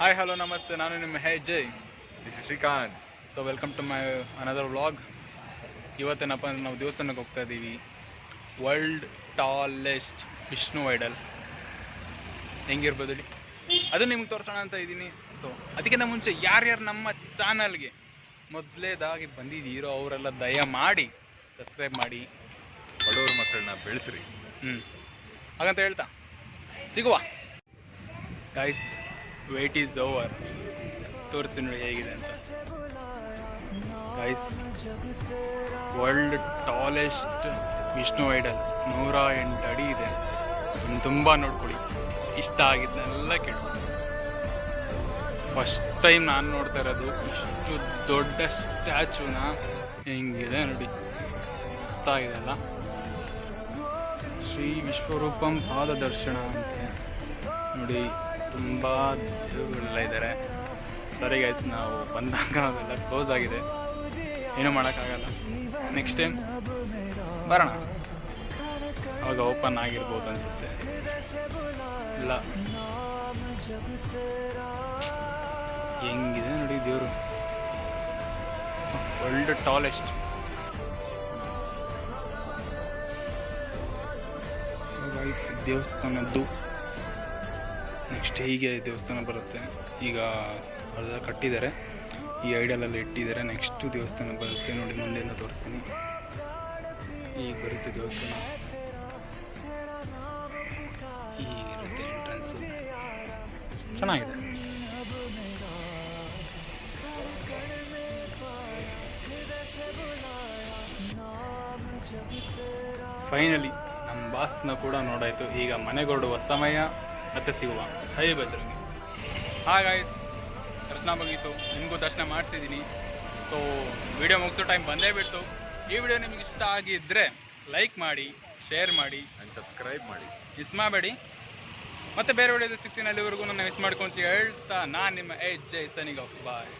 Hi hello ನಮಸ್ತೆ ನಾನು ನಿಮ್ಮ hey guys this is Srikanth so welcome to my another vlog ಇವತ್ತೇನಪ್ಪ ಅಂದ್ರೆ ನಾವು ದೇವಸ್ಥಾನಕ್ಕೆ ಹೋಗ್ತಾ ಇದ್ದೀವಿ. ವರ್ಲ್ಡ್ ಟಾಲೆಸ್ಟ್ ವಿಷ್ಣು ಐಡಲ್ ಹೆಂಗಿರ್ಬೋದು ಹೇಳಿ. ಅದು ನಿಮ್ಗೆ ತೋರಿಸೋಣ ಅಂತ ಇದ್ದೀನಿ. ಸೊ ಅದಕ್ಕಿಂತ ಮುಂಚೆ ಯಾರ್ಯಾರು ನಮ್ಮ ಚಾನಲ್ಗೆ ಮೊದಲೇದಾಗಿ ಬಂದಿದ್ದೀರೋ ಅವರೆಲ್ಲ ದಯ ಮಾಡಿ ಸಬ್ಸ್ಕ್ರೈಬ್ ಮಾಡಿ. ಬಡವ್ರ ಮಕ್ಕಳನ್ನ ಬೆಳೆಸ್ರಿ. ಹ್ಞೂ ಹಾಗಂತ ಹೇಳ್ತಾ ಸಿಗುವ. ಗೈಸ್ ವೇಟ್ ಈಸ್ ಓವರ್ ತೋರಿಸಿ ನೋಡಿ ಹೇಗಿದೆ ಅಂತ. Guys world tallest Vishnu idol ನೂರ ಎಂಟು ಅಡಿ ಇದೆ. ತುಂಬ ನೋಡ್ಕೊಳ್ಳಿ. ಇಷ್ಟ ಆಗಿದ್ದನ್ನೆಲ್ಲ ಕೇಳ್ಕೊಳ್ಳಿ. ಫಸ್ಟ್ ಟೈಮ್ ನಾನು ನೋಡ್ತಾ ಇರೋದು ಇಷ್ಟು ದೊಡ್ಡ ಸ್ಟ್ಯಾಚುನ ಹೆಂಗಿದೆ ನೋಡಿ. ಮಸ್ತಾಗಿದೆ ಅಲ್ಲ? ಶ್ರೀ ವಿಶ್ವರೂಪಂ ಪಾದ ದರ್ಶನ ಅಂತ. ನೋಡಿ. ತುಂಬ ಜನಗಳೆಲ್ಲ ಇದ್ದಾರೆ. ಸರಿ ಗೈಸ್ ನಾವು ಬಂದಾಗ ಅವೆಲ್ಲ ಕ್ಲೋಸ್ ಆಗಿದೆ. ಏನೂ ಮಾಡೋಕ್ಕಾಗಲ್ಲ. ನೆಕ್ಸ್ಟ್ ಟೈಮ್ ಬರೋಣ. ಅವಾಗ ಓಪನ್ ಆಗಿರ್ಬೋದು ಅನಿಸುತ್ತೆ. ಇಲ್ಲ. ಹೆಂಗಿದೆ ನೋಡಿ ದೇವರು. World tallest ದೇವಸ್ಥಾನದ್ದು. ನೆಕ್ಸ್ಟ್ ಹೀಗೆ ದೇವಸ್ಥಾನ ಬರುತ್ತೆ. ಈಗ ಅರ್ಧ ಕಟ್ಟಿದ್ದಾರೆ. ಈ ಐಡಲೆಲ್ಲ ಇಟ್ಟಿದ್ದಾರೆ. ನೆಕ್ಸ್ಟು ದೇವಸ್ಥಾನ ಬರುತ್ತೆ. ನೋಡಿ, ಮುಂದೆಲ್ಲ ತೋರಿಸ್ತೀನಿ. ಈಗ ಬರುತ್ತೆ ದೇವಸ್ಥಾನ. ಈಗಿರುತ್ತೆ ಚೆನ್ನಾಗಿದೆ. ಫೈನಲಿ ನಮ್ಮ ಬಾಸ್ನ ಕೂಡ ನೋಡಾಯಿತು. ಈಗ ಮನೆಗೊರಡುವ ಸಮಯ. ಮತ್ತೆ ಸಿಗುವ. ಹೈ ಬಜರಂಗಿ ಹಾಗಾಯ್ತು ದರ್ಶನ ಮುಗೀತು. ನಿಮಗೂ ದರ್ಶನ ಮಾಡಿಸಿದ್ದೀನಿ ಸೊ ವಿಡಿಯೋ ಮುಗಿಸೋ ಟೈಮ್ ಬಂದೇ ಬಿಟ್ಟು ಈ ವಿಡಿಯೋ ನಿಮಗೆ ಇಷ್ಟ ಆಗಿದ್ದರೆ ಲೈಕ್ ಮಾಡಿ ಶೇರ್ ಮಾಡಿ ಆ್ಯಂಡ್ ಸಬ್ಸ್ಕ್ರೈಬ್ ಮಾಡಿ. ಮಿಸ್ ಮಾಡಬೇಡಿ. ಮತ್ತೆ ಬೇರೆ ಒಳ್ಳೆಯದು ಸಿಗ್ತೀನಿ ಅಲ್ಲಿವರೆಗೂ. ನನ್ನ ಮಿಸ್ ಮಾಡ್ಕೊಂತ ಹೇಳ್ತಾ ನಾನು ನಿಮ್ಮ ಏಜ್ ಜೈ ಸನಿಗ್ ಆಫ್ ಬಾಯ್